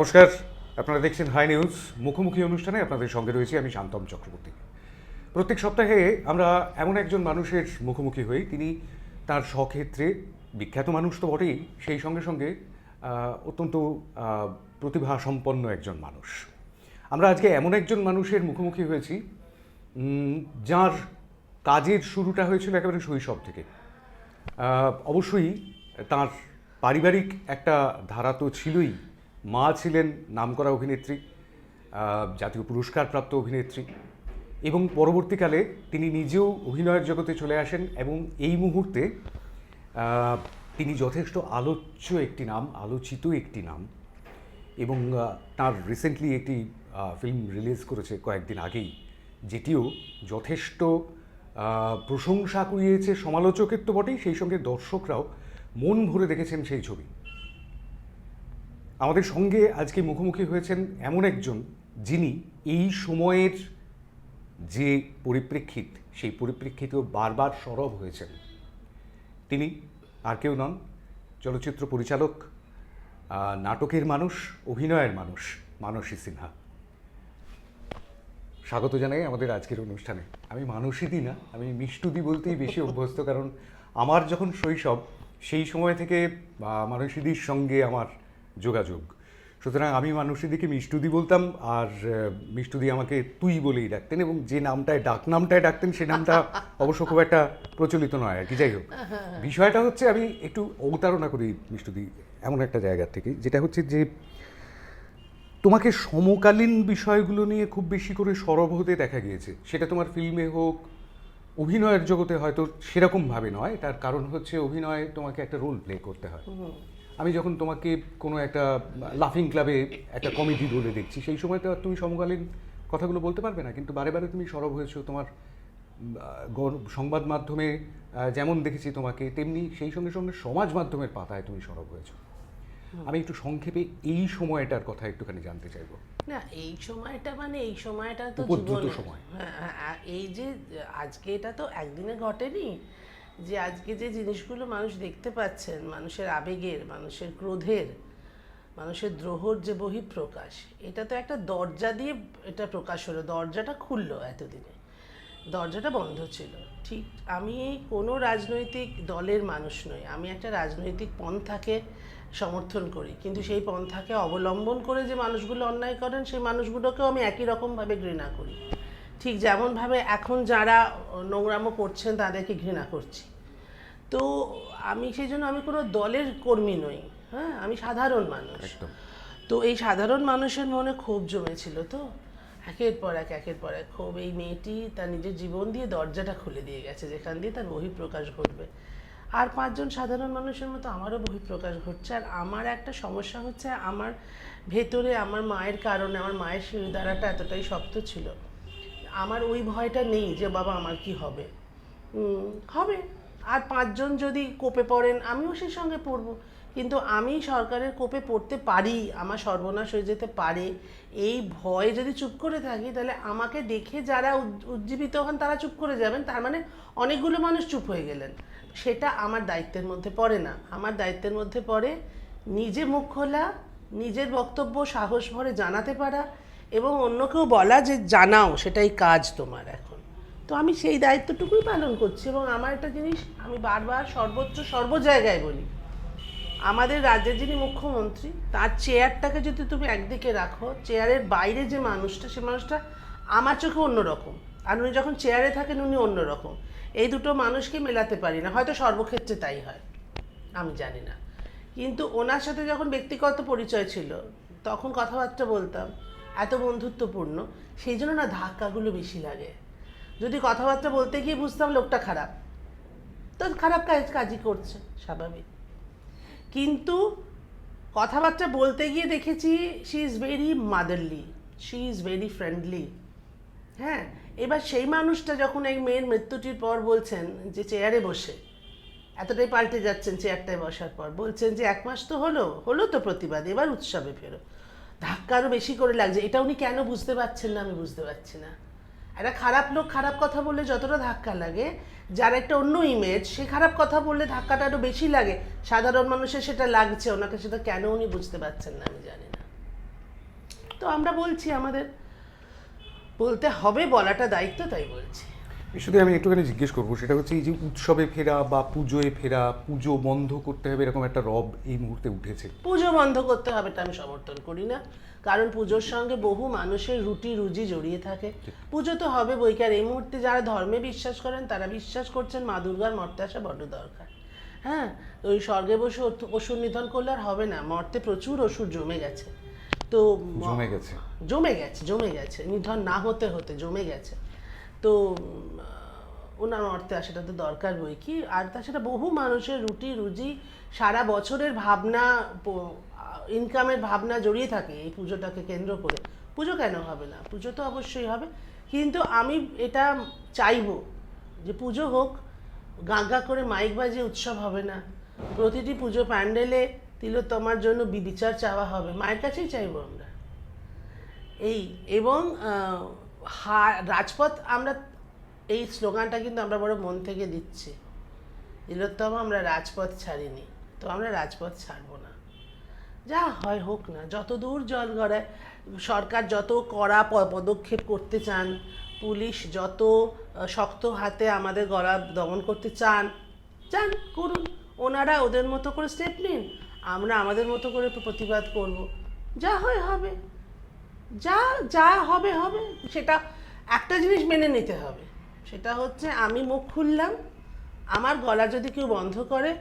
নমস্কার। আপনারা দেখছেন হাই নিউজ মুখোমুখি অনুষ্ঠানে আপনাদের সঙ্গে রয়েছি আমি শান্তম চক্রবর্তী। প্রত্যেক সপ্তাহে আমরা এমন একজন মানুষের মুখোমুখি হই। তিনি তার স্বক্ষেত্রে বিখ্যাত মানুষ তো বটেই। সেই সঙ্গে সঙ্গে অত্যন্ত প্রতিভাসম্পন্ন একজন মানুষ। আমরা আজকে এমন একজন মানুষের মুখোমুখি হয়েছি যার কাজের শুরুটা হয়েছিল একেবারে শৈশব থেকে। অবশ্যই তার পারিবারিক একটা ধারা তো ছিলই। মা ছিলেন নামকরা অভিনেত্রী জাতীয় পুরস্কারপ্রাপ্ত অভিনেত্রী এবং পরবর্তীকালে তিনি নিজেও অভিনয়ের জগতে চলে আসেন এবং এই মুহূর্তে তিনি যথেষ্ট আলোচ্য একটি নাম, আলোচিত একটি নাম এবং তার রিসেন্টলি একটি ফিল্ম রিলিজ করেছে কয়েকদিন আগেই, যেটিও যথেষ্ট প্রশংসা কুড়িয়েছে সমালোচকের তো বটেই, সেই সঙ্গে দর্শকরাও মন ভরে দেখেছেন সেই ছবি। আমাদের সঙ্গে আজকে মুখোমুখি হয়েছেন এমন একজন যিনি এই সময়ের যে পরিপ্রেক্ষিত, সেই পরিপ্রেক্ষিতেও বারবার সরব হয়েছেন। তিনি আর কেউ নন, চলচ্চিত্র পরিচালক নাটকের মানুষ, অভিনয়ের মানুষ, মানসী সিনহা। স্বাগত জানাই আমাদের আজকের অনুষ্ঠানে। আমি মানসীদি না, আমি মিষ্টুদি বলতেই বেশি অভ্যস্ত, কারণ আমার যখন শৈশব, সেই সময় থেকে মানসীদির সঙ্গে আমার যোগাযোগ। সুতরাং আমি মানসীদিকে মিষ্টুদি বলতাম আর মিষ্টুদি আমাকে তুই বলেই ডাকতেন এবং যে নামটায় ডাক নামটায় ডাকতেন সে নামটা অবশ্য খুব একটা প্রচলিত নয় আর কি। যাই হোক বিষয়টা হচ্ছে আমি একটু অবতারণা করি মিষ্টুদি এমন একটা জায়গা থেকে যেটা হচ্ছে যে তোমাকে সমকালীন বিষয়গুলো নিয়ে খুব বেশি করে সরব হতে দেখা গিয়েছে। সেটা তোমার ফিল্মে হোক অভিনয়ের জগতে হয়তো সেরকমভাবে নয়। তার কারণ হচ্ছে অভিনয়ে তোমাকে একটা রোল প্লে করতে হয়। আমি যখন তোমাকে কোনো একটা লাফিং ক্লাবে একটা কমেডি রোলে দেখছি সেই সময় তো আর তুমি সমকালীন কথাগুলো বলতে পারবে না কিন্তু বারে বারে তুমি সরব হয়েছো তোমার সংবাদ মাধ্যমে যেমন দেখেছি তোমাকে তেমনি সেই সঙ্গে সঙ্গে সমাজ মাধ্যমের পাতায় তুমি সরব হয়েছো। আমি একটু সংক্ষেপে এই সময়টার কথা একটুখানি জানতে চাইব। না এই সময়টা মানে এই সময়টা তো উপদ্রুত জীবনে- সময়। হ্যাঁ, হ্যাঁ, এই যে আজকে এটা তো একদিনে ঘটেনি যে আজকে যে জিনিসগুলো মানুষ দেখতে পাচ্ছেন, মানুষের আবেগের, মানুষের ক্রোধের, মানুষের দ্রোহর যে বহিঃপ্রকাশ, এটা তো একটা দরজা দিয়ে এটা প্রকাশ হলো। দরজাটা খুললো এতদিনে। দরজাটা বন্ধ ছিল। ঠিক আমি কোনো রাজনৈতিক দলের মানুষ নই। আমি একটা রাজনৈতিক পন্থাকে সমর্থন করি। কিন্তু সেই পন্থাকে অবলম্বন করে যে মানুষগুলো অন্যায় করেন, সেই মানুষগুলোকেও আমি একই রকমভাবে ঘৃণা করি। ঠিক যেমনভাবে এখন যারা নোংরামো করছেন তাদেরকে ঘৃণা করছি। তো আমি সেই জন্য আমি কোনো দলের কর্মী নই হ্যাঁ? আমি সাধারণ মানুষ। তো এই সাধারণ মানুষের মনে ক্ষোভ জমেছিল তো? একের পর এক একের পর এক ক্ষোভ। এই মেয়েটি তার নিজের জীবন দিয়ে দরজাটা খুলে দিয়ে গেছে যেখান দিয়ে তার বহিঃপ্রকাশ ঘটবে। আর পাঁচজন সাধারণ মানুষের মতো আমারও বহিঃপ্রকাশ ঘটছে। আর আমার একটা সমস্যা হচ্ছে আমার ভেতরে আমার মায়ের কারণে আমার মায়ের শিরদাঁড়াটা এতটাই শক্ত ছিল আমার ওই ভয়টা নেই যে, বাবা, আমার কি হবে? হবে। আর পাঁচজন যদি কোপে পড়েন, আমিও সেই সঙ্গে পড়ব। কিন্তু আমি সরকারের কোপে পড়তে পারি, আমার সর্বনাশ হয়ে যেতে পারে, এই ভয়ে যদি চুপ করে থাকি, তাহলে আমাকে দেখে যারা উজ্জীবিত হন, তারা চুপ করে যাবেন। তার মানে অনেকগুলো মানুষ চুপ হয়ে গেলেন। সেটা আমার দায়িত্বের মধ্যে পড়ে না। আমার দায়িত্বের মধ্যে পড়ে নিজে মুখ খোলা, নিজের বক্তব্য, সাহস ভরে জানাতে পারা এবং অন্যকেও বলা যে জানাও, সেটাই কাজ তোমার এখন। তো আমি সেই দায়িত্বটুকুই পালন করছি এবং আমার একটা জিনিস আমি বারবার সর্বোচ্চ সর্ব জায়গায় বলি। আমাদের রাজ্যের যিনি মুখ্যমন্ত্রী, তার চেয়ারটাকে যদি তুমি একদিকে রাখো, চেয়ারের বাইরে যে মানুষটা, সে মানুষটা আমার চোখে অন্যরকম। আর উনি যখন চেয়ারে থাকেন, উনি অন্যরকম। এই দুটো মানুষকে মেলাতে পারি না। হয়তো সর্বক্ষেত্রে তাই হয়, আমি জানি না। কিন্তু ওনার সাথে যখন ব্যক্তিগত পরিচয় ছিল, তখন কথাবার্তা বলতাম। এত বন্ধুত্বপূর্ণ, সেই জন্য না ধাক্কাগুলো বেশি লাগে। যদি কথাবার্তা বলতে গিয়ে বুঝতাম লোকটা খারাপ। তো খারাপ কাজ, কাজই করছে, স্বাভাবিক। কিন্তু কথাবার্তা বলতে গিয়ে দেখেছি she is very motherly she is very friendly হ্যাঁ এবার সেই মানুষটা যখন এই মেয়ের মৃত্যুটির পর বলছেন যে চেয়ারে বসে, এতটাই পাল্টে যাচ্ছেন চেয়ারটায় বসার পর, বলছেন যে এক মাস তো হলো হলো তো প্রতিবাদ, এবার উৎসবে ফেরো। ধাক্কা আরও বেশি করে লাগছে। এটা উনি কেন বুঝতে পারছেন না, আমি বুঝতে পারছি না। একটা খারাপ লোক খারাপ কথা বললে যতটা ধাক্কা লাগে, যার একটা অন্য ইমেজ সে খারাপ কথা বললে ধাক্কাটা আরও বেশি লাগে। সাধারণ মানুষের সেটা লাগছে, ওনাকে সেটা কেন উনি বুঝতে পারছেন না, আমি জানি না। তো আমরা বলছি, আমাদের বলতে হবে, বলাটা দায়িত্ব, তাই বলছি। শুধু আমি একটুখানি জিজ্ঞেস করব সেটা হচ্ছে এই যে উৎসবে ফেরা বা পুজোয় ফেরা পুজো বন্ধ করতে হবে এরকম একটা রব এই মুহূর্তে উঠেছে। পুজো বন্ধ করতে হবে এটা আমি সমর্থন করি না। কারণ পুজোর সঙ্গে বহু মানুষের রুটি রুজি জড়িয়ে থাকে। পুজো তো হবে বইকার এই মুহূর্তে যারা ধর্মে বিশ্বাস করেন তারা বিশ্বাস করছেন মা দুর্গার মর্তে আসা বড্ড দরকার। হ্যাঁ ওই স্বর্গে বসে অসুর নিধন করলে আর হবে না। মর্তে প্রচুর অসুর জমে গেছে। তো জমে গেছে। জমে গেছে জমে গেছে। নিধন না হতে হতে জমে গেছে। তো ওনার অর্থে আসাটা তো দরকার বই কি? আর তাছাড়া বহু মানুষের রুটি, রুজি, সারা বছরের ভাবনা ইনকামের ভাবনা জড়িয়ে থাকে এই পুজোটাকে কেন্দ্র করে। পুজো কেন হবে না? পুজো তো অবশ্যই হবে। কিন্তু আমি এটা চাইব যে পুজো হোক গাঁগা করে মাইক বাজিয়ে উৎসব হবে না। প্রতিটি পুজো প্যান্ডেলে তিলোত্তমার জন্য বিবিচার চাওয়া হবে। মায়ের কাছেই চাইব আমরা। এই, এবং হা- রাজপথ আমরা, এই স্লোগানটা কিন্তু আমরা বড় মন থেকে দিচ্ছি। তিলোত্তমা আমরা রাজপথ ছাড়িনি, তো আমরা রাজপথ ছাড়বো না। যা হয় হোক না, যত দূর জল গড়ায়, সরকার যত কড়া পদক্ষেপ করতে চান, পুলিশ যত শক্ত হাতে আমাদের গলা দমন করতে চান চান করুন। ওনারা ওদের মতো করে স্টেপ নিন, আমরা আমাদের মতো করে প্রতিবাদ করব। যা হয় হবে। যা যা হবে হবে, সেটা একটা জিনিস মেনে নিতে হবে। সেটা হচ্ছে আমি মুখ খুললাম, আমার গলা যদি কেউ বন্ধ করে,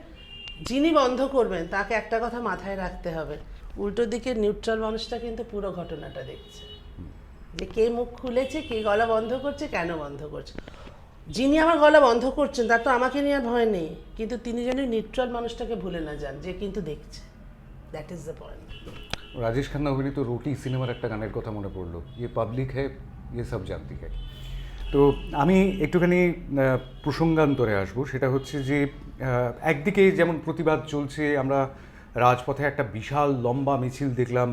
যিনি বন্ধ করবেন, তাকে একটা কথা মাথায় রাখতে হবে। উল্টো দিকে নিউট্রাল মানুষটা কিন্তু পুরো ঘটনাটা দেখছে। যে কে মুখ খুলেছে, কে গলা বন্ধ করছে, কেন বন্ধ করছে। যিনি আমার গলা বন্ধ করছেন, তার তো আমাকে নিয়ে ভয় নেই। কিন্তু তিনি যেন নিউট্রাল মানুষটাকে ভুলে না যান, যে কিন্তু দেখছে। That is the point Rajesh Khanna অভিনীত রোটি সিনেমার একটা গানের কথা মনে পড়ল। ইয়ে পাবলিক হ্যায় ইয়ে সব জানতি হ্যায় তো আমি একটুখানি প্রসঙ্গান্তরে আসব। সেটা হচ্ছে যে একদিকে যেমন প্রতিবাদ চলছে, আমরা রাজপথে একটা বিশাল লম্বা মিছিল দেখলাম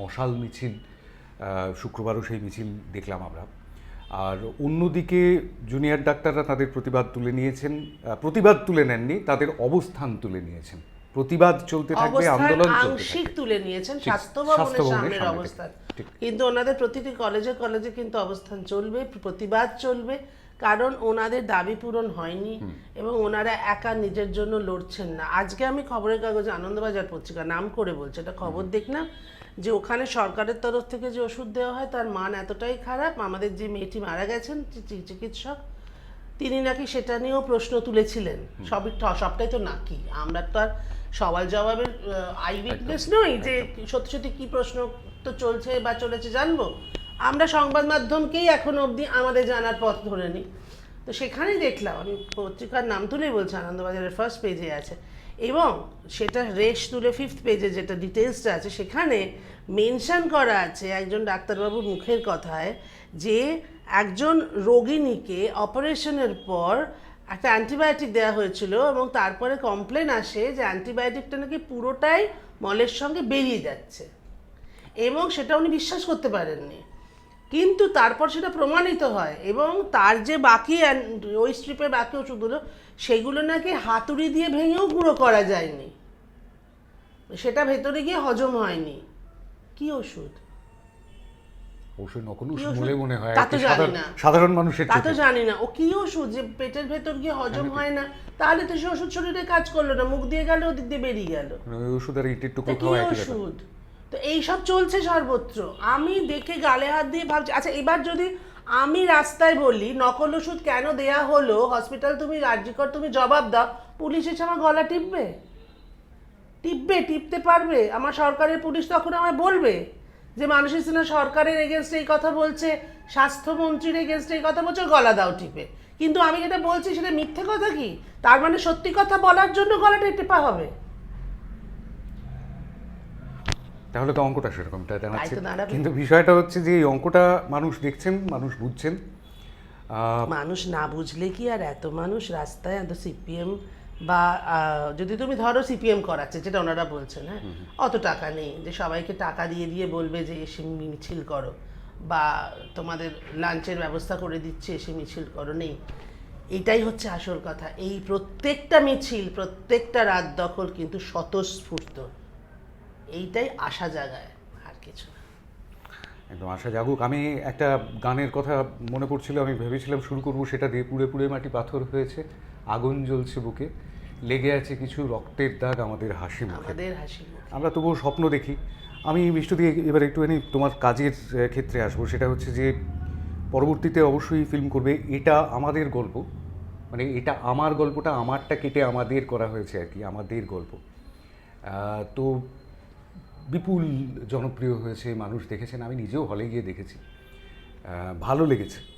মশাল মিছিল শুক্রবারও সেই মিছিল দেখলাম আমরা। আর অন্যদিকে জুনিয়র ডাক্তাররা তাদের প্রতিবাদ তুলে নিয়েছেন প্রতিবাদ তুলে নেননি, তাদের অবস্থান তুলে নিয়েছেন। প্রতিবাদ চলতে থাকবে আন্দোলন আংশিক তুলে নিয়েছেন ঠিক, স্বাস্থ্য ভবনের স্বাস্থ্য ভবনের সামনের অবস্থান। কিন্তু ওনাদের প্রতিটি কলেজে কলেজে কিন্তু অবস্থান চলবে প্রতিবাদ চলবে কারণ ওনাদের দাবি পূরণ হয়নি এবং ওনারা একা নিজের জন্য লড়ছেন না। আজকে আমি খবরের কাগজে আনন্দবাজার পত্রিকা নাম করে বলছি এটা খবর দেখলাম যে ওখানে সরকারের তরফ থেকে যে ওষুধ দেওয়া হয় তার মান এতটাই খারাপ আমাদের যে মেয়েটি মারা গেছেন চিকিৎসক তিনি নাকি সেটা নিয়েও প্রশ্ন তুলেছিলেন। সবই সবটাই তো নাকি। আমরা তো আর সওয়াল জবাবের আই উইটনেস নই যে সত্যি সত্যি কি প্রশ্ন তো চলছে বা চলেছে জানব। আমরা সংবাদ মাধ্যমকেই এখনও অবধি আমাদের জানার পথ ধরে নিই। তো সেখানেই দেখলাম আমি পত্রিকার নাম তুলেই বলছি আনন্দবাজারের ফার্স্ট পেজে আছে। এবং সেটা রেশ তুলে ফিফথ পেজে যেটা ডিটেলসটা আছে সেখানে মেনশন করা আছে একজন ডাক্তারবাবুর মুখের কথায় যে একজন রোগিণীকে অপারেশনের পর একটা অ্যান্টিবায়োটিক দেওয়া হয়েছিল এবং তারপরে কমপ্লেন আসে যে অ্যান্টিবায়োটিকটা নাকি পুরোটাই মলের সঙ্গে বেরিয়ে যাচ্ছে। এবং সেটা উনি বিশ্বাস করতে পারেননি। কিন্তু তারপর সেটা প্রমাণিত হয় এবং তার যে বাকি ওই স্ট্রিপের বাকি ওষুধগুলো, সেগুলো নাকি হাতুড়ি দিয়ে ভেঙেও গুঁড়ো করা যায়নি। সেটা ভেতরে গিয়ে হজম হয়নি। কি ওষুধ? অবশ্যই নকল ওষুধ ওষুধ? বলে মনে হয় তা তো জানি না। সাধারণ মানুষের তা তো জানি না। ও কি ওষুধ যে পেটের ভেতর গিয়ে হজম হয় না তাহলে তো সে ওষুধ শরীরে কাজ করল না। মুখ দিয়ে গেল ওদিক দিয়ে বেরিয়ে গেল। মানে ওই ওষুধ আর ইটের টুকরো খাওয়া একই ওষুধ তো এইসব চলছে সর্বত্র। আমি দেখে গালে হাত দিয়ে ভাবছি আচ্ছা এবার যদি আমি রাস্তায় বলি নকল ওষুধ কেন দেয়া হলো? হসপিটাল তুমি রাজ্যকর তুমি জবাব দাও। পুলিশ এসে আমার গলা টিপবে? টিপবে টিপতে পারবে? আমার সরকারের পুলিশ তখন আমায় বলবে? যে মানুষের সিনহা সরকারের এগেনস্টে এই কথা বলছে স্বাস্থ্যমন্ত্রীর এগেনস্টে এই কথা বলছে গলা দাও টিপে। কিন্তু আমি যেটা বলছি সেটা মিথ্যে কথা কি? তার মানে সত্যি কথা বলার জন্য গলাটা টেপা হবে। তাহলে তো অঙ্কটা সেরকম দাঁড়াচ্ছে কিন্তু বিষয়টা হচ্ছে যে এই অঙ্কটা মানুষ দেখছেন মানুষ বুঝছেন। মানুষ না বুঝলে কি আর? এত মানুষ রাস্তায় এত সিপিএম বা যদি তুমি ধরো সিপিএম করাচ্ছে যেটা ওনারা বলছেন হ্যাঁ? অত টাকা নেই যে সবাইকে টাকা দিয়ে দিয়ে বলবে যে এসে মিছিল করো বা তোমাদের লাঞ্চের ব্যবস্থা করে দিচ্ছে এসে মিছিল করো নেই। এটাই হচ্ছে আসল কথা। এই প্রত্যেকটা মিছিল প্রত্যেকটা রাত দখল কিন্তু স্বতঃস্ফূর্ত। এইটাই আশা জাগায় আর কিছু না। একদম আশা জাগুক। আমি একটা গানের কথা মনে পড়ছিল আমি ভেবেছিলাম শুরু করব সেটা দিয়ে পুড়ে পুড়ে মাটি পাথর হয়েছে। আগুন জ্বলছে বুকে লেগে আছে কিছু রক্তের দাগ আমাদের হাসি মুখে। আমাদের হাসি মুখ। আমরা তবুও স্বপ্ন দেখি। আমি মিষ্টি দিয়ে এবার একটুখানি তোমার কাজের আহ, ক্ষেত্রে আসব। সেটা হচ্ছে যে পরবর্তীতে অবশ্যই ফিল্ম করবে। এটা আমাদের গল্প। মানে এটা আমার গল্পটা আমারটা কেটে আমাদের করা হয়েছে আর কি আমাদের গল্প। আহ, তো বিপুল জনপ্রিয় হয়েছে মানুষ দেখেছেন। আমি নিজেও হলে গিয়ে দেখেছি। আহ, ভালো লেগেছে।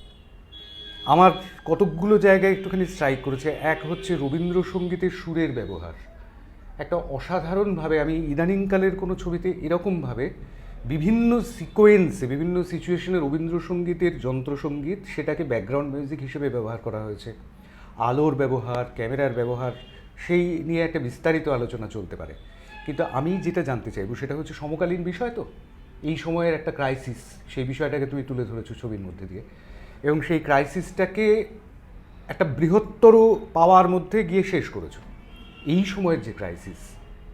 আমার কতকগুলো জায়গায় একটুখানি স্ট্রাইক করেছে। এক হচ্ছে রবীন্দ্রসঙ্গীতের সুরের ব্যবহার। একটা অসাধারণভাবে আমি ইদানিংকালের কোনো ছবিতে এরকমভাবে বিভিন্ন সিকোয়েন্সে বিভিন্ন সিচুয়েশনে রবীন্দ্রসঙ্গীতের যন্ত্রসঙ্গীত সেটাকে ব্যাকগ্রাউন্ড মিউজিক হিসেবে ব্যবহার করা হয়েছে। আলোর ব্যবহার, ক্যামেরার ব্যবহার, সেই নিয়ে একটা বিস্তারিত আলোচনা চলতে পারে। কিন্তু আমি যেটা জানতে চাইব সেটা হচ্ছে সমকালীন বিষয় তো। এই সময়ের একটা ক্রাইসিস সেই বিষয়টাকে তুমি তুলে ধরেছো ছবির মধ্যে দিয়ে। এবং সেই ক্রাইসিসটাকে একটা বৃহত্তর পাওয়ার মধ্যে গিয়ে শেষ করেছ। এই সময়ের যে ক্রাইসিস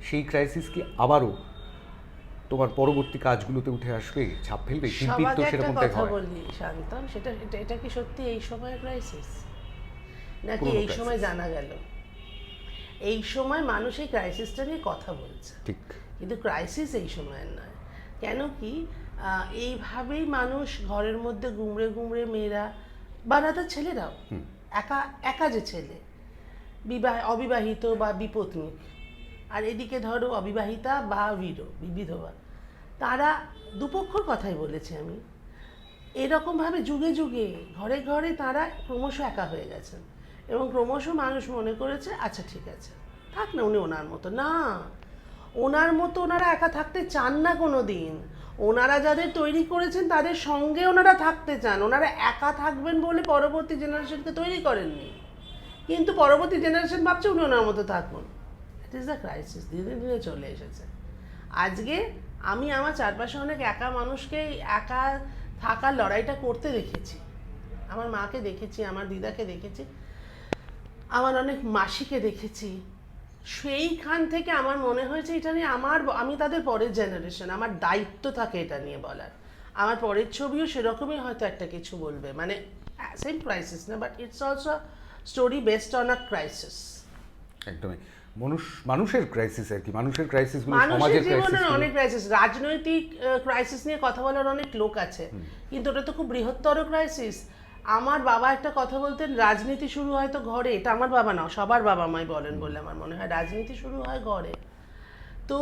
সেই ক্রাইসিস কি আবারও তোমার পরবর্তী কাজগুলোতে উঠে আসবে ছাপ ফেলবে? শিল্পীর তো সেরকমটাই কথা হয়? বলি শান্তন সেটা এটা কি সত্যি এই সময়ের ক্রাইসিস? নাকি এই সময় জানা গেল? এই সময় মানুষ এই ক্রাইসিসটা নিয়ে কথা বলছে। ঠিক। কিন্তু ক্রাইসিস এই সময়ের নয়। কেন কি এইভাবেই মানুষ ঘরের মধ্যে গুমড়ে গুমড়ে মেয়েরা বা না তার ছেলেরাও। একা একা যে ছেলে। বিবাহ অবিবাহিত বা বিপত্নী আর এদিকে ধরো অবিবাহিতা বা বিরো বিধবা। তারা দুপক্ষর কথাই বলেছি আমি। এরকমভাবে যুগে যুগে ঘরে ঘরে তারা ক্রমশ একা হয়ে গেছেন। এবং ক্রমশ মানুষ মনে করেছে আচ্ছা ঠিক আছে। থাক না উনি ওনার মতো। না ওনার মতো ওনারা একা থাকতে চান না কোনো দিন ওনারা যাদের তৈরি করেছেন, তাদের সঙ্গে ওনারা থাকতে চান। ওনারা একা থাকবেন বলে পরবর্তী জেনারেশনকে তৈরি করেননি। কিন্তু পরবর্তী জেনারেশন ভাবছে উনি ওনার মতো থাকুন। ইট ইজ দ্য ক্রাইসিস ধীরে ধীরে চলে এসেছে। আজকে আমি আমার চারপাশে অনেক একা মানুষকে, একা থাকার লড়াইটা করতে দেখেছি। আমার মাকে দেখেছি, আমার দিদাকে দেখেছি, আমার অনেক মাসিকে দেখেছি। সেইখান থেকে আমার মনে হয়েছে এটা নিয়ে আমার আমি তাদের পরের জেনারেশন আমার দায়িত্ব থাকে এটা নিয়ে বলার। আমার পরের ছবিও সেরকমই হয়তো একটা কিছু বলবে। মানে সেম ক্রাইসিস না but it's also story based on a crisis একদমই। মানুষ মানুষের ক্রাইসিস আর কি। মানুষের ক্রাইসিসগুলো মানুষের সমাজের ক্রাইসিস অনেক ক্রাইসিস রাজনৈতিক ক্রাইসিস নিয়ে কথা বলার অনেক লোক আছে। কিন্তু ওটা তো খুব বৃহত্তর ক্রাইসিস আমার বাবা একটা কথা বলতেন রাজনীতি শুরু হয় তো ঘরে। এটা আমার বাবা না সবার বাবা মাই বলেন বলে আমার মনে হয়। রাজনীতি শুরু হয় ঘরে। তো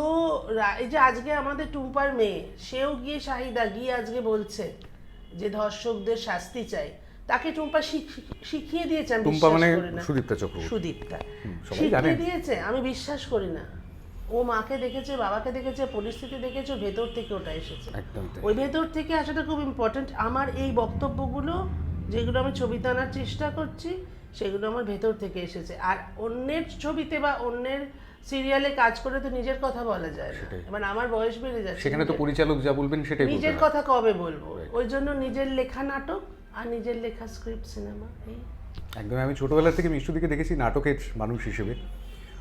এই যে আজকে আমাদের টুম্পার মেয়ে সেও গিয়ে শাহিদা গিয়ে আজকে বলছে যে ধর্ষকদের শাস্তি চাই। তাকে টুম্পা শিখ- শিখিয়ে দিয়েছে আমি টুম্পা বিশ্বাস মানে করি না। সুদীপ্তা চক্রবর্তী। সুদীপ্তা। শিখিয়ে দিয়েছে আমি বিশ্বাস করি না। ও মাকে দেখেছে বাবাকে দেখেছে পরিস্থিতি দেখেছে ভেতর থেকে ওটা এসেছে। একদম ওই ভেতর থেকে আসাটা খুব ইম্পর্ট্যান্ট আমার এই বক্তব্যগুলো যেগুলো আমি ছবিতে আনার চেষ্টা করছি সেগুলো আমার ভেতর থেকে এসেছে। আর অন্যের ছবিতে বা অন্যের সিরিয়ালে কাজ করে তো নিজের কথা বলা যায় না। সেটাই। এবার আমার বয়স বেড়ে যাচ্ছে সেখানে তো পরিচালক যা বলবেন সেটাই নিজের কথা কবে বলব? ওই জন্য নিজের লেখা নাটক আর নিজের লেখা স্ক্রিপ্ট সিনেমা এই। একদম আমি ছোটবেলা থেকে মিষ্টদিকে দেখেছি নাটকের মানুষ হিসেবে।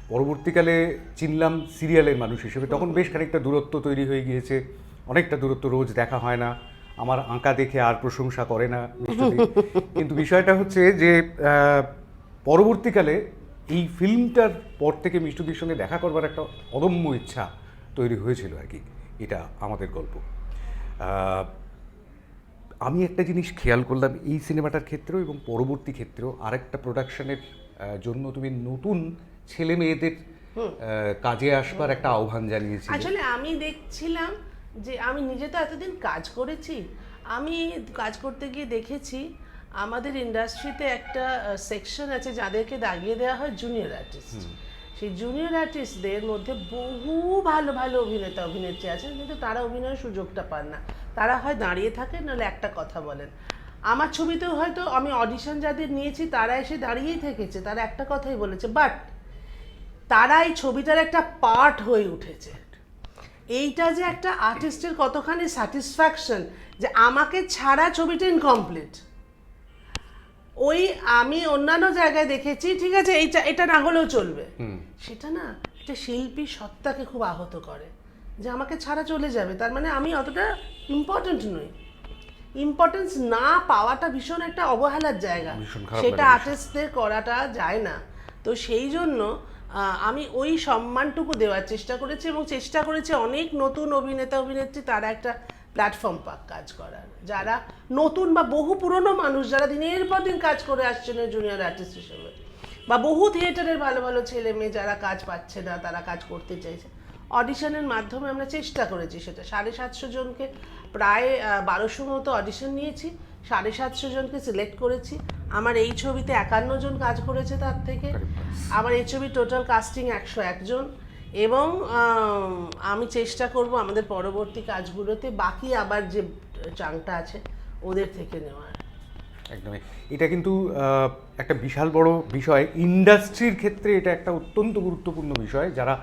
পরবর্তীকালে চিনলাম সিরিয়ালের মানুষ হিসেবে। তখন বেশ খানিকটা দূরত্ব তৈরি হয়ে গিয়েছে। অনেকটা দূরত্ব রোজ দেখা হয় না। আমার আঁকা দেখে আর প্রশংসা করে না কিন্তু বিষয়টা হচ্ছে যে পরবর্তীকালে এই ফিল্মটার পর থেকে মিষ্টদির সঙ্গে দেখা করবার একটা অদম্য ইচ্ছা তৈরি হয়েছিল আর কি। এটা আমাদের গল্প। আমি একটা জিনিস খেয়াল করলাম এই সিনেমাটার ক্ষেত্রেও এবং পরবর্তী ক্ষেত্রেও আরেকটা প্রোডাকশনের জন্য তুমি নতুন ছেলে মেয়েদের কাজে আসবার একটা আহ্বান জানিয়েছি আসলে আমি দেখছিলাম যে আমি নিজে তো এতদিন কাজ করেছি আমি কাজ করতে গিয়ে দেখেছি আমাদের ইন্ডাস্ট্রিতে একটা সেকশন আছে যাদেরকে দাগিয়ে দেওয়া হয় জুনিয়র আর্টিস্ট সেই জুনিয়র আর্টিস্টদের মধ্যে বহু ভালো ভালো অভিনেতা অভিনেত্রী আছেন কিন্তু তারা অভিনয়ের সুযোগটা পান না। তারা হয় দাঁড়িয়ে থাকেন নাহলে একটা কথা বলেন। আমার ছবিতেও হয়তো আমি অডিশন যাদের নিয়েছি তারা এসে দাঁড়িয়েই থেকেছে তারা একটা কথাই বলেছে বাট তারা এই ছবিটার একটা পার্ট হয়ে উঠেছে। এইটা যে একটা আর্টিস্টের কতখানি স্যাটিসফ্যাকশন যে আমাকে ছাড়া ছবিটা ইনকমপ্লিট ওই আমি অন্যান্য জায়গায় দেখেছি ঠিক আছে এইটা এটা না হলেও চলবে। সেটা না এটা শিল্পী সত্তাকে খুব আহত করে যে আমাকে ছাড়া চলে যাবে। তার মানে আমি অতটা ইম্পর্ট্যান্ট নই। ইম্পর্টেন্স না পাওয়াটা ভীষণ একটা অবহেলার জায়গা। সেটা আর্টিস্টদের করাটা যায় না। তো সেই জন্য আমি ওই সম্মানটুকু দেওয়ার চেষ্টা করেছি এবং চেষ্টা করেছি অনেক নতুন অভিনেতা, অভিনেত্রী, তারা একটা প্ল্যাটফর্ম পাক কাজ করার। যারা নতুন বা বহু পুরনো মানুষ, যারা দিনের পর দিন কাজ করে আসছেন জুনিয়র আর্টিস্ট হিসেবে, বা বহু থিয়েটারের ভালো ভালো ছেলে মেয়ে যারা কাজ পাচ্ছে না, তারা কাজ করতে চাইছে অডিশনের মাধ্যমে আমরা চেষ্টা করেছি সেটা। সাড়ে সাতশো জনকে প্রায় বারোশো মতো অডিশন নিয়েছি। সাড়ে সাতশো জনকে সিলেক্ট করেছি। আমার এই ছবিতে একান্ন জন কাজ করেছে তার থেকে। আমার এই ছবি টোটাল কাস্টিং একশো একজন এবং আমি চেষ্টা করব আমাদের পরবর্তী কাজগুলোতে বাকি আবার যে চাংটা আছে, ওদের থেকে নেওয়ার। একদমই। এটা কিন্তু একটা বিশাল বড় বিষয়। ইন্ডাস্ট্রির ক্ষেত্রে এটা একটা অত্যন্ত গুরুত্বপূর্ণ বিষয়। যারা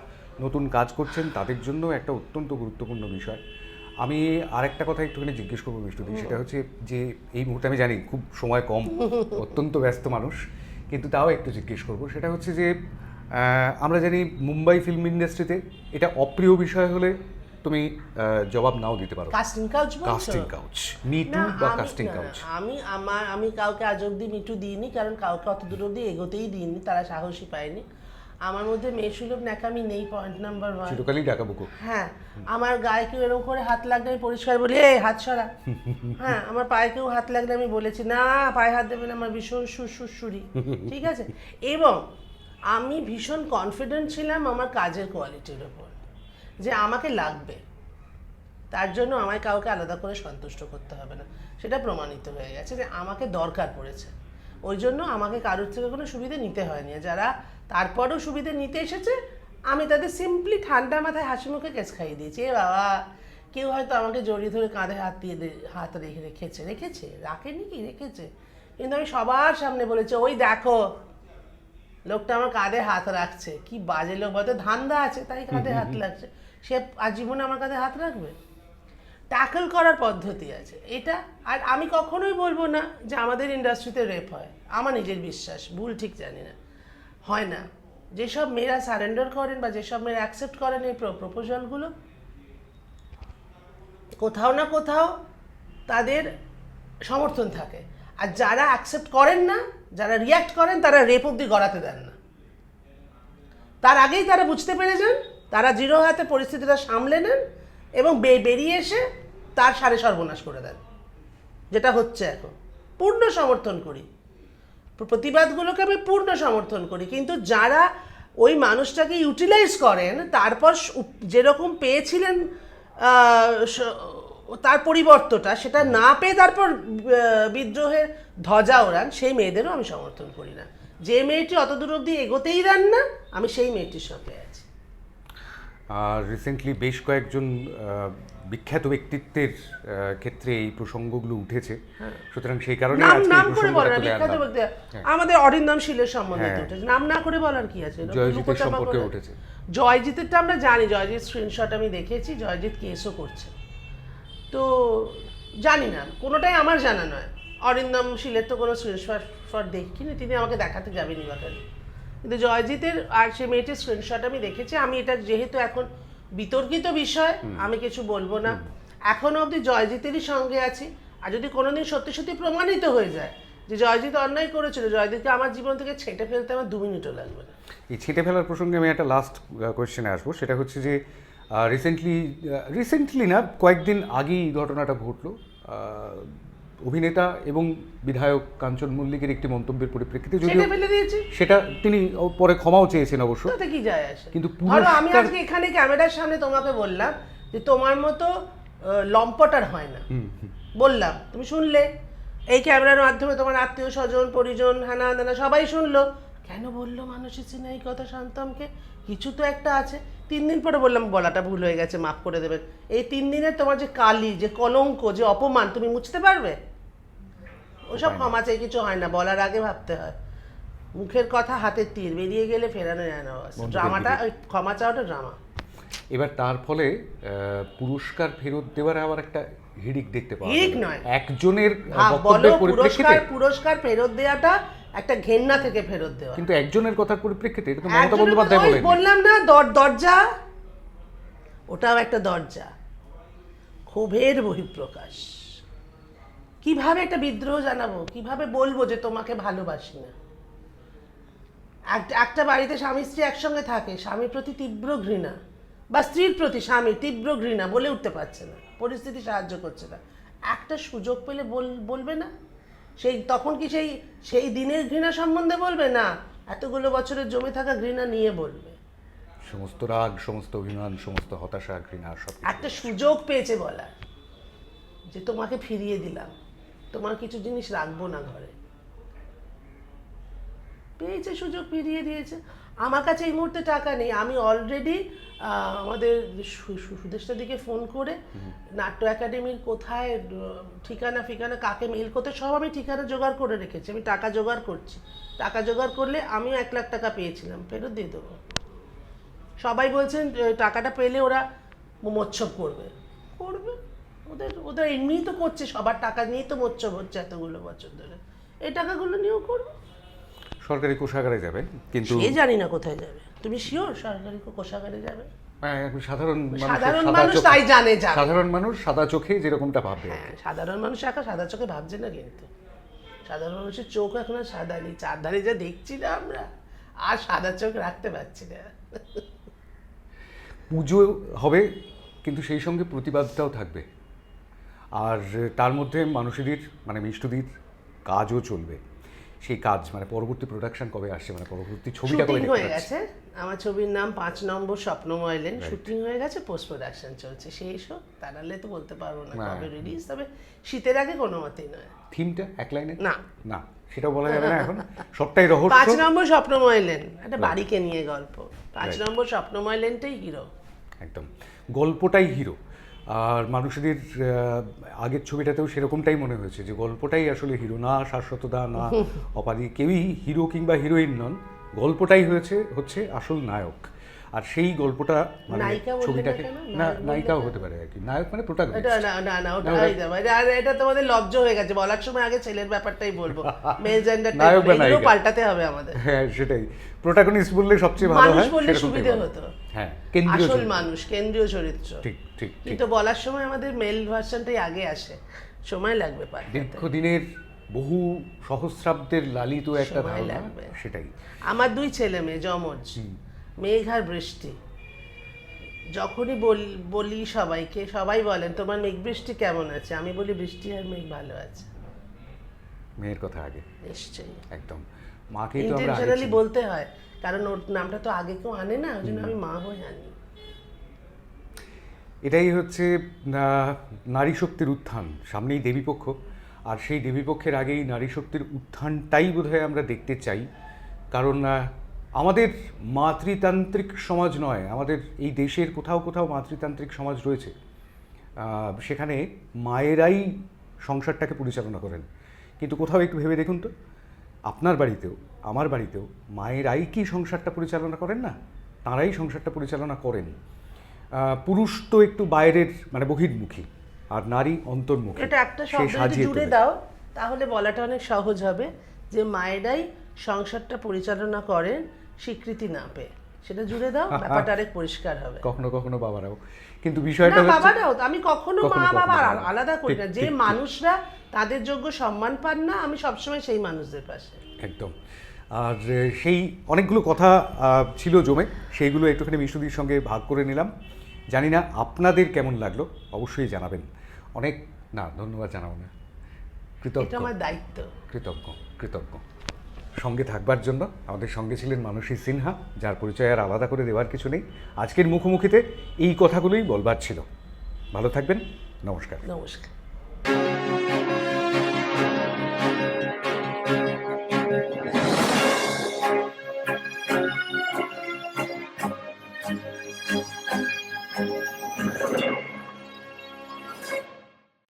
নতুন কাজ করছেন, তাদের জন্য একটা অত্যন্ত গুরুত্বপূর্ণ বিষয়। আমি আরেকটা কথা একটুখানি জিজ্ঞেস করব মিষ্টুদি সেটা হচ্ছে যে এই মুহূর্তে আমি জানি খুব সময় কম অত্যন্ত ব্যস্ত মানুষ কিন্তু তাও একটু জিজ্ঞেস করব। সেটা হচ্ছে যে আমরা জানি মুম্বাই ফিল্ম ইন্ডাস্ট্রিতে এটা অপ্রিয় বিষয় হলে তুমি জবাব নাও দিতে পারো। Casting couch casting couch me too না, বা কাস্টিং কাউচ আমি আমার আমি কাউকে আজ অব্দি মিটু দিইনি কারণ কাউকে অত দূর অব্দি এগোতেই দিইনি তারা সাহসী পায়নি। আমার মধ্যে মেয়ে মেয়েসুলভ ন্যাকামি নেই পয়েন্ট নাম্বার ওয়ান চিরকালই ডাকাবুকো হ্যাঁ আমার গায়ে কেউ এরকম করে হাত লাগলে আমি পরিষ্কার বলি এই হাত সরা। হ্যাঁ আমার পায়ে কেউ হাত লাগলে আমি বলেছি না পায়ে হাত দেবেন আমার ভীষণ সুরসুরি ঠিক আছে? এবং আমি ভীষণ কনফিডেন্ট ছিলাম আমার কাজের কোয়ালিটির ওপর যে আমাকে লাগবে। তার জন্য আমায় কাউকে আলাদা করে সন্তুষ্ট করতে হবে না। সেটা প্রমাণিত হয়ে গেছে যে আমাকে দরকার পড়েছে। ওই জন্য আমাকে কারোর থেকে কোনো সুবিধে নিতে হয়নি। যারা তারপরেও সুবিধে নিতে এসেছে আমি তাদের সিম্পলি ঠান্ডা মাথায় হাসি মুখে কেস খাইয়ে দিয়েছি। এ বাবা কেউ হয়তো আমাকে জড়িয়ে ধরে কাঁধে হাত দিয়ে হাত রেখে রেখেছে রেখেছে রাখেনি কি? রেখেছে। কিন্তু আমি সবার সামনে বলেছি ওই দেখো লোকটা আমার কাঁধে হাত রাখছে। কি বাজে লোক বলতে ধান্দা আছে তাই কাঁধে হাত লাগছে সে আজীবনে আমার কাঁধে হাত রাখবে? ট্যাকল করার পদ্ধতি আছে। এটা আর আমি কখনোই বলব না যে আমাদের ইন্ডাস্ট্রিতে রেপ হয়। আমার নিজের বিশ্বাস, ভুল ঠিক জানি না। হয় না। যেসব মেয়েরা সারেন্ডার করেন বা যেসব মেয়েরা অ্যাকসেপ্ট করেন এই প্রপোজালগুলো কোথাও না কোথাও তাদের সমর্থন থাকে। আর যারা অ্যাকসেপ্ট করেন না, যারা রিয়াক্ট করেন, তারা রেপ অব্দি গড়াতে দেন না। তার আগেই তারা বুঝতে পেরে যান, তারা জিরো হাতে পরিস্থিতিটা সামলে নেন এবং বেরিয়ে এসে তার সারে সর্বনাশ করে দেন। যেটা হচ্ছে এখন। পূর্ণ সমর্থন করি। প্রতিবাদগুলোকে আমি পূর্ণ সমর্থন করি। কিন্তু যারা ওই মানুষটাকে ইউটিলাইজ করেন তারপর যেরকম পেয়েছিলেন তার পরিবর্তটা সেটা না পেয়ে তারপর বিদ্রোহের ধ্বজা ওড়ান সেই মেয়েদেরও আমি সমর্থন করি না। যে মেয়েটি অত দূর অব্দি এগোতেই দেন না আমি সেই মেয়েটির সঙ্গে আছি। আর রিসেন্টলি বেশ কয়েকজন বিখ্যাত ব্যক্তিত্বের ক্ষেত্রে এই প্রসঙ্গগুলো উঠেছে। সুতরাং সেই কারণে আজকে নাম এই করে প্রসঙ্গটা তুলে বিখ্যাত আনলাম। ব্যক্তি আমাদের অরিন্দম শীলের সম্বন্ধে হ্যাঁ। উঠেছে। নাম না করে বলার কি আছে? জয়জিতের সম্পর্কে উঠেছে। জয়জিতেরটা আমরা জানি জয়জিৎ স্ক্রিনশট আমি দেখেছি জয়জিৎ কেসও করছে। তো জানি না কোনোটাই আমার জানা নয়। অরিন্দম শীলের তো কোনো স্ক্রিনশট শট দেখিনি তিনি আমাকে দেখাতে যাবেনি বা কেন। কিন্তু জয়জিতের আর সে মেয়েটির স্ক্রিনশট আমি দেখেছি। আমি এটা যেহেতু এখন বিতর্কিত বিষয় আমি কিছু বলব না। এখনও অবধি জয়জিতেরই সঙ্গে আছি। আর যদি কোনোদিন সত্যি সত্যি প্রমাণিত হয়ে যায় যে জয়জিৎ অন্যায় করেছিল জয়জিৎকে আমার জীবন থেকে ছেঁটে ফেলতে আমার দু মিনিটও লাগবে না। এই ছেটে ফেলার প্রসঙ্গে আমি একটা লাস্ট কোয়েশ্চেনে আসব। সেটা হচ্ছে যে রিসেন্টলি রিসেন্টলি না কয়েকদিন আগেই ঘটনাটা ঘটলো। অভিনেতা এবং বিধায়ক কাঞ্চন মল্লিকের একটি মন্তব্যের পরিপ্রেক্ষিতে যদিও ফেলে দিয়েছি? সেটা তিনি পরে ক্ষমাও চেয়েছেন অবশ্য। তাতে কি যায় আসে? কিন্তু আমি আজকে এখানে ক্যামেরার সামনে তোমাকে বললাম যে তোমার মতো লম্পটার হয় না। বললাম তুমি শুনলে? এই ক্যামেরার মাধ্যমে তোমার আত্মীয় স্বজন পরিজন হানা দানা সবাই শুনলো। কেন বলল মানুষের চিনা এই কথা শান্তমকে? কিছু তো একটা আছে। তিন দিন পরে বললাম বলাটা ভুল হয়ে গেছে মাফ করে দেবেন। এই তিন দিনের তোমার যে কালি যে কলঙ্ক যে অপমান তুমি মুছতে পারবে? ওসব ক্ষমা চাই কিছু হয় না বলার আগে ভাবতে হয়। মুখের কথা হাতের তীর বেরিয়ে গেলে ফেরানো যায় না ড্রামাটা ওই ক্ষমা চাওয়াটা ড্রামা। এবার তার ফলে পুরস্কার ফেরত দেওয়ার আবার একটা হিড়িক দেখতে পাওয়া হিড়িক নয়। একজনের হ্যাঁ, বক্তব্যের পরিপ্রেক্ষিতে। পুরস্কার ফেরত দেওয়াটা একটা ঘেন্না থেকে ফেরত দেওয়া। কিন্তু একজনের কথার পরিপ্রেক্ষিতে এটা তো মমতা বন্দ্যোপাধ্যায় বলেন। বললাম না দর- দরজা। ওটাও একটা দরজা। ক্ষোভের বহিঃপ্রকাশ। কীভাবে একটা বিদ্রোহ জানাব? কীভাবে বলব যে তোমাকে ভালোবাসি না? একটা বাড়িতে স্বামী স্ত্রী একসঙ্গে থাকে স্বামীর প্রতি তীব্র ঘৃণা বা স্ত্রীর প্রতি স্বামী তীব্র ঘৃণা বলে উঠতে পারছে না পরিস্থিতি সাহায্য করছে না। একটা সুযোগ পেলে বল- বলবে না? সেই তখন কি সেই সেই দিনের ঘৃণা সম্বন্ধে বলবে? না এতগুলো বছরের জমে থাকা ঘৃণা নিয়ে বলবে। সমস্ত রাগ সমস্ত অভিমান সমস্ত হতাশা ঘৃণা সব একটা সুযোগ পেয়েছে বলার যে তোমাকে ফিরিয়ে দিলাম। তোমার কিছু জিনিস রাখব না ঘরে। পেয়েছে সুযোগ ফিরিয়ে দিয়েছে। আমার কাছে এই মুহূর্তে টাকা নেই। আমি অলরেডি আমাদের সুদেষ্টা দিকে ফোন করে নাট্য একাডেমির কোথায় ঠিকানা ফিকানা কাকে মেল করতে সব আমি ঠিকানা জোগাড় করে রেখেছি। আমি টাকা জোগাড় করছি। টাকা জোগাড় করলে আমিও এক লাখ টাকা পেয়েছিলাম। ফেরত দিয়ে দেবো। সবাই বলছেন টাকাটা পেলে ওরা মোচ্ছব করবে। করবে? ওদের ওদের এমনিই তো করছে সবার টাকা নিয়েই তো মোচ্ছব হচ্ছে এতগুলো বছর ধরে। এই টাকাগুলো নিয়েও করবে। সরকারি কোষাগারে যাবে কিন্তু সে জানি না কোথায় যাবে। তুমি শিওর সরকারি কোষাগারে যাবে? হ্যাঁ, সাধারণ সাধারণ মানুষ তাই জানে যাবে সাধারণ মানুষ সাদা চোখে যেরকমটা ভাববে হ্যাঁ সাধারণ মানুষ একা সাদা চোখে ভাবছে না কিন্তু। সাধারণ মানুষের চোখ এখন আর সাদা নেই চারধারে যা দেখছি না আমরা আর সাদা চোখ রাখতে পারছি না। পুজো হবে কিন্তু সেই সঙ্গে প্রতিবাদটাও থাকবে। আর তার মধ্যে মানুষেদের মানে মিষ্টদির কাজও চলবে। সেই কাজ মানে পরবর্তী প্রোডাকশন কবে আসছে মানে পরবর্তী ছবিটা কবে হয়ে? গেছে। আমার ছবির নাম পাঁচ নম্বর স্বপ্নময় লেন শুটিং হয়ে গেছে পোস্ট প্রোডাকশন চলছে। সেই সব তারালে তো বলতে পারব না। কবে রিলিজ তবে শীতের আগে কোনো মতেই নয়। থিমটা এক লাইনে না। না সেটাও বলা যাবে না এখন। সবটাই রহস্য। পাঁচ নম্বর স্বপ্নময় লেন একটা বাড়িকে নিয়ে গল্প। পাঁচ নম্বর স্বপ্নময় লেনটাই হিরো একদম। গল্পটাই হিরো আর মানুষদের আগের ছবিটাতেও সেরকমটাই মনে হয়েছে যে গল্পটাই আসলে হিরো না শাশ্বতদা না অপাধি কেউই হিরো কিংবা হিরোইন নন গল্পটাই হয়েছে হচ্ছে আসল নায়ক। আর সেই গল্পটা মানে ছবিটাকে না নায়িকাও হতে পারে। আর কি। নায়ক মানে প্রোটাগনিস্ট না না না ওটা আর এটা তোমাদের লজ্জ হয়ে গেছে বলার সময় আগে ছেলের ব্যাপারটাই বলব। মেল জেন্ডার নায়ক বা এগুলো নায়িকা। পাল্টাতে হবে আমাদের। হ্যাঁ সেটাই। প্রোটাগনিস্ট বললে সবচেয়ে ভালো হয় মানুষ বললে সুবিধে। হতো। হ্যাঁ। আসল মানুষ কেন্দ্রীয় চরিত্র। ঠিক ঠিক ঠিক। কিন্তু বলার সময় আমাদের মেল ভার্সনটাই আগে আসে। সময় লাগবে দীর্ঘদিনের বহু সহস্রাব্দের লালিত একটা ধারণা। সেটাই। আমার দুই ছেলে মেয়ে যমজ। মেঘ আর বৃষ্টি। যখনই বল- বলি সবাইকে সবাই বলেন তোমার মেঘ বৃষ্টি কেমন আছে? আমি বলি বৃষ্টি আর মেঘ ভালো আছে। মেয়ের কথা আগে। নিশ্চয়ই। একদম। মাকেই তো আমরা। বলতে হয় কারণ ওর নামটা তো আগে কেউ আনে না, ওই জন্য আমি মা হয়ে আনি। এটাই হচ্ছে নারী শক্তির উত্থান, সামনেই দেবীপক্ষ। আর সেই দেবীপক্ষের আগেই নারী শক্তির উত্থানটাই বোধহয় আমরা দেখতে চাই। কারণ আমাদের মাতৃতান্ত্রিক সমাজ নয়, আমাদের এই দেশের কোথাও কোথাও মাতৃতান্ত্রিক সমাজ রয়েছে। সেখানে মায়েরাই সংসারটাকে পরিচালনা করেন। কিন্তু কোথাও একটু ভেবে দেখুন তো, আপনার বাড়িতেও আমার বাড়িতেও মায়েরাই কি সংসারটা পরিচালনা করেন না? তাঁরাই সংসারটা পরিচালনা করেন। পুরুষ তো একটু বাইরের মানে বহির্মুখী আর নারী অন্তর্মুখী। এটা একটা শব্দ জুড়ে দাও তাহলে বলাটা অনেক সহজ হবে যে মায়েরাই সংসারটা পরিচালনা করেন স্বীকৃতি না পেয়ে। সেটা জুড়ে দাও ব্যাপারটা আরেক পরিষ্কার হবে। কখনো কখনো বাবারাও। কিন্তু বিষয়টা বাবারাও আমি কখনো মা বাবা। আলাদা করি না। যে। মানুষরা তাদের যোগ্য সম্মান পান না আমি সবসময় সেই মানুষদের পাশে। একদম। আর সেই অনেকগুলো কথা ছিল জমে সেইগুলো একটুখানি মিশুদির সঙ্গে ভাগ করে নিলাম। জানি না আপনাদের কেমন লাগল অবশ্যই জানাবেন। অনেক না ধন্যবাদ জানাব না। কৃতজ্ঞ। আমার দায়িত্ব। কৃতজ্ঞ কৃতজ্ঞ। সঙ্গে থাকবার জন্য আমাদের সঙ্গে ছিলেন মানসী সিনহা যার পরিচয় আর আলাদা করে দেওয়ার কিছু নেই। আজকের মুখোমুখিতে এই কথাগুলোই বলবার ছিল। ভালো থাকবেন নমস্কার। নমস্কার।